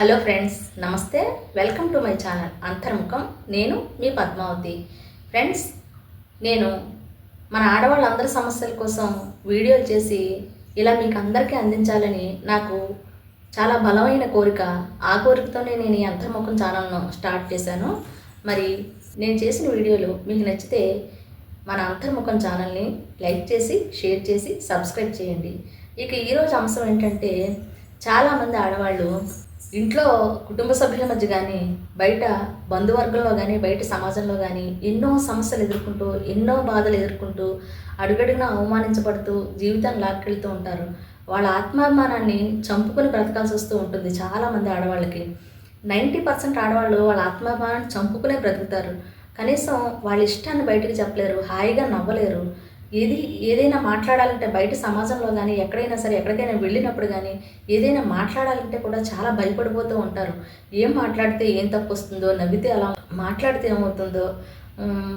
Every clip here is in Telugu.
హలో ఫ్రెండ్స్ నమస్తే. Welcome to my channel Antarmukham. నేను మీ పద్మావతి. ఫ్రెండ్స్ నేను మన ఆడవాళ్ళందరి సమస్యల కోసం వీడియోలు చేసి ఇలా మీకు అందరికీ అందించాలని నాకు చాలా బలమైన కోరిక. ఆ కోరికతోనే నేను ఈ అంతర్ముఖం ఛానల్ను స్టార్ట్ చేశాను. మరి నేను చేసిన వీడియోలు మీకు నచ్చితే మన అంతర్ముఖం ఛానల్ని లైక్ చేసి షేర్ చేసి సబ్స్క్రైబ్ చేయండి. ఇక ఈరోజు అంశం ఏంటంటే చాలామంది ఆడవాళ్ళు ఇంట్లో కుటుంబ సభ్యుల మధ్య కానీ బయట బంధువర్గంలో కానీ బయట సమాజంలో కానీ ఎన్నో సమస్యలు ఎదుర్కొంటూ ఎన్నో బాధలు ఎదుర్కొంటూ అడుగడుగున అవమానించబడుతూ జీవితాన్ని లాక్కెళ్తూ ఉంటారు. వాళ్ళ ఆత్మాభిమానాన్ని చంపుకొని బ్రతకాల్సి వస్తూ ఉంటుంది చాలామంది ఆడవాళ్ళకి. నైంటీ పర్సెంట్ ఆడవాళ్ళు వాళ్ళ ఆత్మాభిమానాన్ని చంపుకునే బ్రతుకుతారు. కనీసం వాళ్ళ ఇష్టాన్ని బయటకు చెప్పలేరు హాయిగా నవ్వలేరు. ఏది ఏదైనా మాట్లాడాలంటే బయట సమాజంలో కానీ ఎక్కడైనా సరే ఎక్కడికైనా వెళ్ళినప్పుడు కానీ ఏదైనా మాట్లాడాలంటే కూడా చాలా భయపడిపోతూ ఉంటారు. ఏం మాట్లాడితే ఏం తప్పు వస్తుందో నవ్వితే అలా మాట్లాడితే ఏమవుతుందో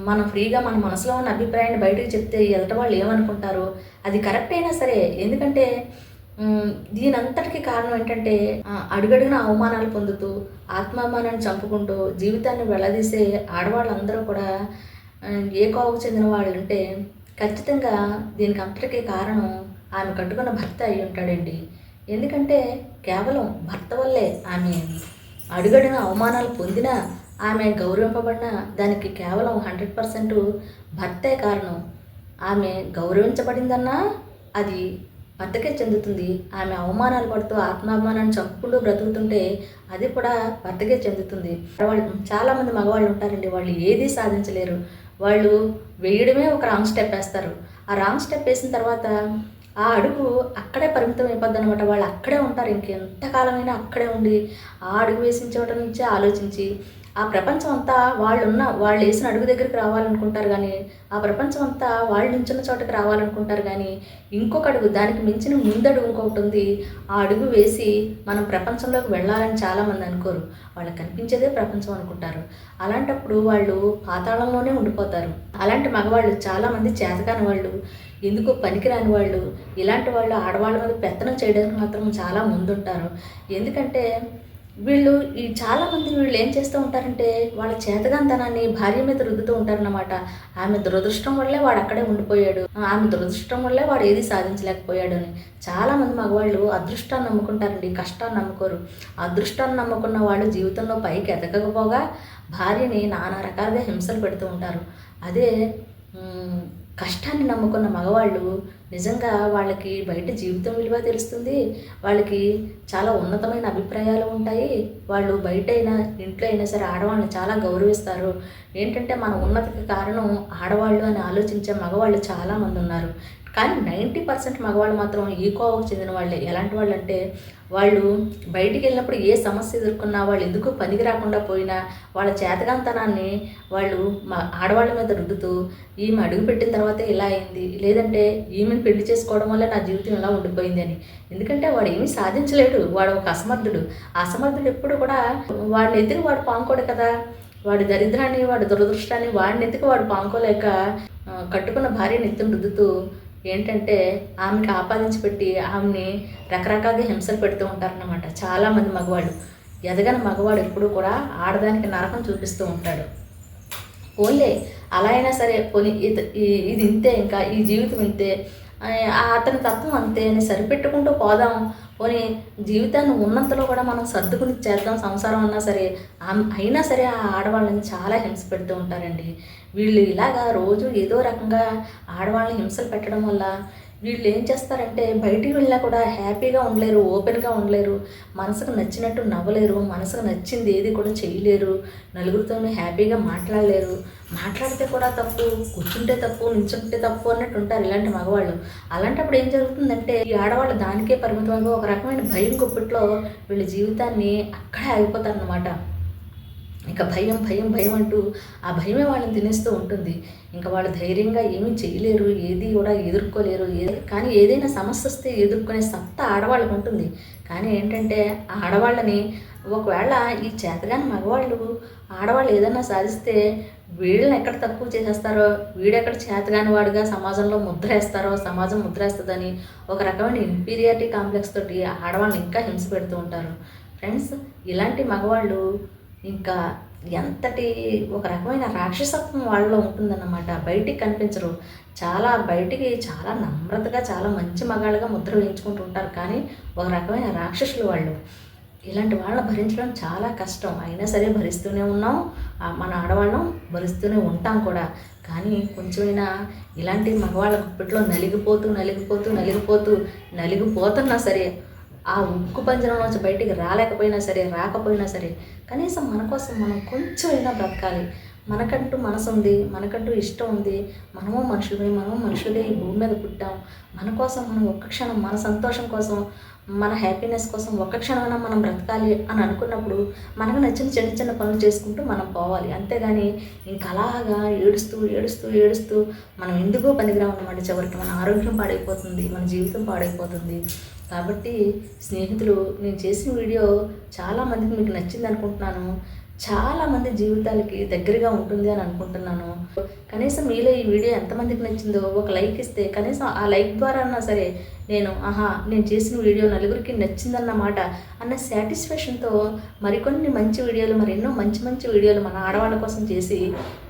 మనం ఫ్రీగా మన మనసులో ఉన్న అభిప్రాయాన్ని బయటకు చెప్తే ఎదుటి వాళ్ళు ఏమనుకుంటారో? అది కరెక్ట్ అయినా సరే ఎందుకంటే దీని అంతటికి కారణం ఏంటంటే అడుగడుగున అవమానాలు పొందుతూ ఆత్మాభిమానాన్ని చంపుకుంటూ జీవితాన్ని వెళ్ళదీసే ఆడవాళ్ళందరూ కూడా ఏ కోవకు చెందిన వాళ్ళు అంటే ఖచ్చితంగా దీనికి అంతటికీ కారణం ఆమె కట్టుకున్న భర్త అయి ఉంటాడండి. ఎందుకంటే కేవలం భర్త వల్లే ఆమె అడుగడిన అవమానాలు పొందినా ఆమె గౌరవింపబడిన దానికి కేవలం హండ్రెడ్ పర్సెంట్ భర్తే కారణం. ఆమె గౌరవించబడిందన్నా అది భర్తకే చెందుతుంది. ఆమె అవమానాలు పడుతూ ఆత్మాభిమానాన్ని చంపుకుంటూ బ్రతుకుతుంటే అది కూడా భర్తకే చెందుతుంది. వాళ్ళు చాలామంది మగవాళ్ళు ఉంటారండి వాళ్ళు ఏదీ సాధించలేరు. వాళ్ళు వేయడమే ఒక రాంగ్ స్టెప్ వేస్తారు. ఆ రాంగ్ స్టెప్ వేసిన తర్వాత ఆ అడుగు అక్కడే పరిమితం అయిపోద్ది అనమాట వాళ్ళు అక్కడే ఉంటారు. ఇంకెంతకాలమైనా అక్కడే ఉండి ఆ అడుగు వేసిన చోట నుంచే ఆలోచించి ఆ ప్రపంచం అంతా వాళ్ళు ఉన్న వాళ్ళు వేసిన అడుగు దగ్గరికి రావాలనుకుంటారు కానీ ఆ ప్రపంచం అంతా వాళ్ళు నించున్న చోటకి రావాలనుకుంటారు కానీ ఇంకొక అడుగు దానికి మించిన ముందడుగు ఇంకొకటి ఉంది. ఆ అడుగు వేసి మనం ప్రపంచంలోకి వెళ్ళాలని చాలామంది అనుకోరు. వాళ్ళకి కనిపించేదే ప్రపంచం అనుకుంటారు. అలాంటప్పుడు వాళ్ళు పాతాళంలోనే ఉండిపోతారు. అలాంటి మగవాళ్ళు చాలామంది చేతకాని వాళ్ళు ఎందుకు పనికిరాని వాళ్ళు ఇలాంటి వాళ్ళు ఆడవాళ్ళ మీద పెత్తనం చేయడానికి మాత్రం చాలా ముందుంటారు. ఎందుకంటే వీళ్ళు ఈ చాలామంది వీళ్ళు ఏం చేస్తూ ఉంటారంటే వాళ్ళ చేతగాంతనాన్ని భార్య మీద రుద్దుతూ ఉంటారన్నమాట. ఆమె దురదృష్టం వల్లే వాడు అక్కడే ఉండిపోయాడు. ఆమె దురదృష్టం వల్లే వాడు ఏది సాధించలేకపోయాడు అని. చాలామంది మగవాళ్ళు అదృష్టాన్ని నమ్ముకుంటారండి కష్టాన్ని నమ్ముకోరు. అదృష్టాన్ని నమ్ముకున్న వాళ్ళు జీవితంలో పైకి ఎదగకపోగా భార్యని నానా రకాలుగా హింసలు పెడుతూ ఉంటారు. అదే కష్టాన్ని నమ్ముకున్న మగవాళ్ళు నిజంగా వాళ్ళకి బయట జీవితం విలువ తెలుస్తుంది. వాళ్ళకి చాలా ఉన్నతమైన అభిప్రాయాలు ఉంటాయి. వాళ్ళు బయట అయినా ఇంట్లో అయినా సరే ఆడవాళ్ళని చాలా గౌరవిస్తారు. ఏంటంటే మన ఉన్నతికి కారణం ఆడవాళ్ళు అని ఆలోచించే మగవాళ్ళు చాలామంది ఉన్నారు. కానీ నైంటీ పర్సెంట్ మగవాళ్ళు మాత్రం ఈ కోవకు చెందిన వాళ్ళే. ఎలాంటి వాళ్ళు అంటే వాళ్ళు బయటికి వెళ్ళినప్పుడు ఏ సమస్య ఎదుర్కొన్నా వాళ్ళు ఎందుకు పనికి రాకుండా పోయినా వాళ్ళ చేతగాంతనాన్ని వాళ్ళు మా ఆడవాళ్ళ మీద రుద్దుతూ ఈమె అడుగు పెట్టిన తర్వాతే ఇలా అయింది. లేదంటే ఈమెను పెళ్ళి చేసుకోవడం వల్ల నా జీవితం ఇలా ఉండిపోయింది అని. ఎందుకంటే వాడు ఏమీ సాధించలేడు. వాడు ఒక అసమర్థుడు. అసమర్థుడు ఎప్పుడు కూడా వాడిని ఎదురు వాడు పాముకోడు కదా. వాడి దరిద్రాన్ని వాడి దురదృష్టాన్ని వాడిని ఎత్తుకు వాడు పాముకోలేక కట్టుకున్న భార్య ఎత్తుని రుద్దుతూ ఏంటంటే ఆమెకి ఆపాదించి పెట్టి ఆమెని రకరకాలుగా హింసలు పెడుతూ ఉంటారన్నమాట. చాలామంది మగవాళ్ళు. ఎదగని మగవాడు ఎప్పుడు కూడా ఆడదానికి నరకం చూపిస్తూ ఉంటాడు. ఓన్లే అలా అయినా సరే పోనీ ఇది ఇది ఇంతే ఇంకా ఈ జీవితం ఇంతే. అతని తత్వం అంతే అని సరిపెట్టుకుంటూ పోదాం. పోనీ జీవితాన్ని ఉన్నంతలో కూడా మనం సర్దుకుని చేద్దాం. సంసారం అన్నా సరే అయినా సరే ఆ ఆడవాళ్ళని చాలా హింస పెడుతూ ఉంటారండి. వీళ్ళు ఇలాగా రోజు ఏదో రకంగా ఆడవాళ్ళని హింసలు పెట్టడం వల్ల వీళ్ళు ఏం చేస్తారంటే బయటికి వెళ్ళినా కూడా హ్యాపీగా ఉండలేరు ఓపెన్గా ఉండలేరు మనసుకు నచ్చినట్టు నవ్వలేరు మనసుకు నచ్చింది ఏది కూడా చేయలేరు నలుగురితోనే హ్యాపీగా మాట్లాడలేరు. మాట్లాడితే కూడా తప్పు కూర్చుంటే తప్పు నిల్చుంటే తప్పు అన్నట్టు ఉంటారు ఇలాంటి మగవాళ్ళు. అలాంటప్పుడు ఏం జరుగుతుందంటే ఈ ఆడవాళ్ళు దానికే పరిమితమైన ఒక రకమైన భయం గుప్పిట్లో వీళ్ళ జీవితాన్ని అక్కడే ఆగిపోతారనమాట ఇంకా భయం భయం భయం అంటూ ఆ భయమే వాళ్ళని తినేస్తూ ఉంటుంది. ఇంకా వాళ్ళు ధైర్యంగా ఏమీ చేయలేరు ఏది కూడా ఎదుర్కోలేరు. ఏ కానీ ఏదైనా సమస్య వస్తే ఎదుర్కొనే సత్తా ఆడవాళ్ళకు ఉంటుంది. కానీ ఏంటంటే ఆ ఆడవాళ్ళని ఒకవేళ ఈ చేతగాని మగవాళ్ళు ఆడవాళ్ళు ఏదైనా సాధిస్తే వీళ్ళని ఎక్కడ తక్కువ చేసేస్తారో వీడెక్కడ చేతగాని వాడుగా సమాజంలో ముద్ర వేస్తారో సమాజం ముద్ర వేస్తుందని ఒక రకమైన ఇన్ఫీరియారిటీ కాంప్లెక్స్ తోటి ఆడవాళ్ళని ఇంకా హింస పెడుతూ ఉంటారు. ఫ్రెండ్స్ ఇలాంటి మగవాళ్ళు ఇంకా ఎంతటి ఒక రకమైన రాక్షసత్వం వాళ్ళలో ఉంటుందన్నమాట. బయటికి కనిపించరు. చాలా బయటికి చాలా నమ్రతగా చాలా మంచి మగాళ్ళుగా ముద్ర వేయించుకుంటూ ఉంటారు. కానీ ఒక రకమైన రాక్షసులు వాళ్ళు. ఇలాంటి వాళ్ళని భరించడం చాలా కష్టం. అయినా సరే భరిస్తూనే ఉన్నాం. మన ఆడవాళ్ళం భరిస్తూనే ఉంటాం కూడా. కానీ కొంచెమైనా ఇలాంటి మగవాళ్ళ గుప్పిట్లో నలిగిపోతూ నలిగిపోతూ నలిగిపోతూ నలిగిపోతున్నా సరే ఆ ఉక్కు పంజరంలోంచి బయటికి రాలేకపోయినా సరే రాకపోయినా సరే కనీసం మన కోసం మనం కొంచెమైనా బ్రతకాలి. మనకంటూ మనసు ఉంది మనకంటూ ఇష్టం ఉంది మనము మనుషులమే మనము మనుషులే ఈ భూమి మీద పుట్టాం. మన కోసం మనం ఒక్క క్షణం మన సంతోషం కోసం మన హ్యాపీనెస్ కోసం ఒక్క క్షణమైనా మనం బ్రతకాలి అని అనుకున్నప్పుడు మనకు నచ్చిన చిన్న చిన్న పనులు చేసుకుంటూ మనం పోవాలి. అంతేగాని ఇంకా అలాగా ఏడుస్తూ ఏడుస్తూ ఏడుస్తూ మనం ఎందుకో పనికిరాం అన్నమాట చివరికి మన ఆరోగ్యం పాడైపోతుంది మన జీవితం పాడైపోతుంది. కాబట్టి స్నేహితులు నేను చేసిన వీడియో చాలామందికి మీకు నచ్చింది అనుకుంటున్నాను. చాలామంది జీవితాలకి దగ్గరగా ఉంటుంది అని అనుకుంటున్నాను. కనీసం మీలో ఈ వీడియో ఎంతమందికి నచ్చిందో ఒక లైక్ ఇస్తే కనీసం ఆ లైక్ ద్వారా అన్నా సరే నేను ఆహా నేను చేసిన వీడియో నలుగురికి నచ్చిందన్నమాట అన్న సాటిస్ఫాక్షన్తో మరికొన్ని మంచి వీడియోలు మరెన్నో మంచి మంచి వీడియోలు మన ఆడవాళ్ళ కోసం చేసి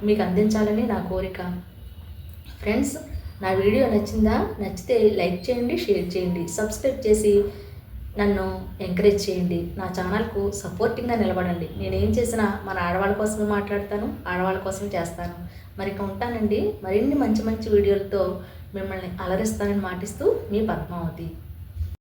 మీకు అందించాలని నా కోరిక. ఫ్రెండ్స్ నా వీడియో నచ్చిందా? నచ్చితే లైక్ చేయండి షేర్ చేయండి సబ్స్క్రైబ్ చేసి నన్ను ఎంకరేజ్ చేయండి. నా ఛానల్కు సపోర్టింగ్గా నిలబడండి. నేను ఏం చేసినా మన ఆడవాళ్ళ కోసమే మాట్లాడతాను ఆడవాళ్ళ కోసం చేస్తాను. మరి ఉంటానండి. మరిన్ని మంచి మంచి వీడియోలతో మిమ్మల్ని అలరిస్తానని మాటిస్తూ మీ పద్మావతి.